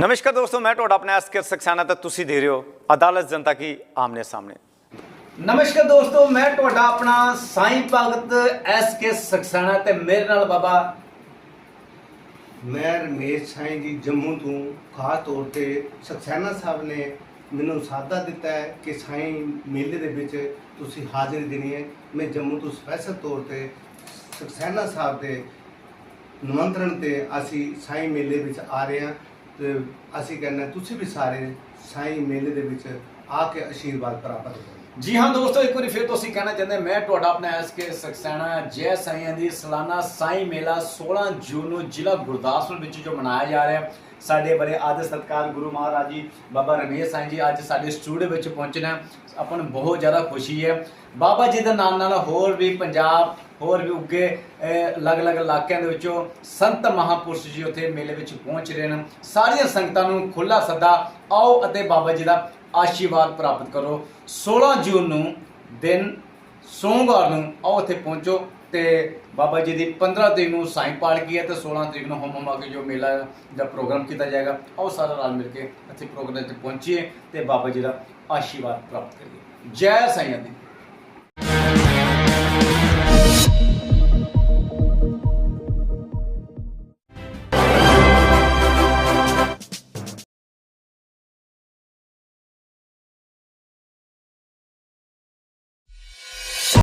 ਨਮਸਕਾਰ ਦੋਸਤੋ ਮੈਂ ਤੁਹਾਡਾ ਆਪਣਾ ਐਸਕੇ ਸਕਸਾਨਾ ਤੇ ਤੁਸੀਂ ਦੇ ਰਹੇ ਹੋ ਅਦਾਲਤ ਜਨਤਾ ਕੀ ਆਮਨੇ ਸਾਹਮਣੇ। ਨਮਸਕਾਰ ਦੋਸਤੋ ਮੈਂ ਤੁਹਾਡਾ ਆਪਣਾ ਸਾਈਂ ਭਗਤ ਐਸਕੇ ਸਕਸਾਨਾ ਤੇ ਮੇਰੇ ਨਾਲ ਬਾਬਾ ਮੈਂ ਰਮੇਸ਼ ਸਾਈਂ ਜੀ ਜੰਮੂ ਤੋਂ ਖਾਸ ਤੌਰ ਤੇ ਸਕਸੈਨਾ ਸਾਹਿਬ ਨੇ ਮੈਨੂੰ ਸਾਦਾ ਦਿੱਤਾ ਹੈ ਕਿ ਸਾਈਂ ਮੇਲੇ ਦੇ ਵਿੱਚ ਤੁਸੀਂ ਹਾਜ਼ਰੀ ਦੇਣੀ ਹੈ। ਮੈਂ ਜੰਮੂ ਤੋਂ ਸਪੈਸ਼ਲ ਤੌਰ ਤੇ ਸਕਸੈਨਾ ਸਾਹਿਬ ਦੇ ਨਿਮੰਤਰਣ ਤੇ ਅਸੀਂ ਸਾਈਂ ਮੇਲੇ ਵਿੱਚ ਆ ਰਹੇ ਹਾਂ। ਤੇ ਅਸੀਂ ਕਹਿੰਦੇ ਤੁਸੀਂ ਵੀ ਸਾਰੇ ਸਾਈਂ ਮੇਲੇ ਦੇ ਵਿੱਚ ਆ ਕੇ ਆਸ਼ੀਰਵਾਦ ਪ੍ਰਾਪਤ ਕਰੋ ਜੀ ਹਾਂ ਦੋਸਤੋ, ਇੱਕ ਵਾਰੀ ਫਿਰ ਤੁਸੀਂ ਕਹਿਣਾ ਚਾਹੁੰਦੇ ਮੈਂ ਤੁਹਾਡਾ ਆਪਣਾ ਐਸਕੇ ਸਕਸੈਨਾ ਜੈ ਸਾਈਆਂ ਦੀ ਸਾਲਾਨਾ ਸਾਈ ਮੇਲਾ 16 ਜੂਨ ਨੂੰ ਜ਼ਿਲ੍ਹਾ ਗੁਰਦਾਸਪੁਰ ਵਿੱਚ ਜੋ ਮਨਾਇਆ ਜਾ ਰਿਹਾ ਹੈ ਸਾਡੇ ਬੜੇ ਆਦਰ ਸਤਕਾਰ ਗੁਰੂ ਮਹਾਰਾਜ ਜੀ, ਬਾਬਾ ਰਮੇਸ਼ ਸਾਈਂ ਜੀ ਅੱਜ ਸਾਡੇ ਸਟੂਡੀਓ ਵਿੱਚ ਪਹੁੰਚਣਾ ਹੈ। ਆਪਾਂ ਨੂੰ ਬਹੁਤ ਜ਼ਿਆਦਾ ਖੁਸ਼ੀ ਹੈ ਬਾਬਾ ਜੀ ਦੇ ਨਾਮ ਨਾਲ ਹੋਰ ਵੀ ਪੰਜਾਬ ਹੋਰ ਵੀ ਉੱਗੇ ਅਲੱਗ-ਅਲੱਗ ਇਲਾਕਿਆਂ ਦੇ ਵਿੱਚੋਂ ਸੰਤ ਮਹਾਪੁਰਸ਼ ਜੀ ਉੱਥੇ ਮੇਲੇ ਵਿੱਚ ਪਹੁੰਚ ਰਹੇ ਨੇ ਸਾਰੀਆਂ ਸੰਗਤਾਂ ਨੂੰ ਖੁੱਲਾ ਸੱਦਾ, ਆਓ ਅਤੇ ਬਾਬਾ ਜੀ ਦਾ ਆਸ਼ੀਰਵਾਦ ਪ੍ਰਾਪਤ ਕਰੋ। 16 ਜੂਨ ਨੂੰ ਦਿਨ ਸੋਮਵਾਰ ਨੂੰ ਆਓ ਉੱਥੇ ਪਹੁੰਚੋ ਤੇ ਬਾਬਾ ਜੀ ਦੀ 15 ਤਰੀਕ ਨੂੰ ਸਾਈਂ ਪਾਲਕੀ ਹੈ ਤੇ 16 ਤਰੀਕ ਨੂੰ ਹੋਮ ਹਮਾ ਕੇ ਜੋ ਮੇਲਾ ਦਾ ਪ੍ਰੋਗਰਾਮ ਕੀਤਾ ਜਾਏਗਾ, ਆਓ ਸਾਰਾ ਰਲ ਮਿਲ ਕੇ ਇੱਥੇ ਪ੍ਰੋਗਰਾਮ ਤੇ ਪਹੁੰਚੀਏ ਤੇ ਬਾਬਾ ਜੀ ਦਾ ਆਸ਼ੀਰਵਾਦ ਪ੍ਰਾਪਤ ਕਰੀਏ। ਜੈ ਸਾਈਂ ਦੀ।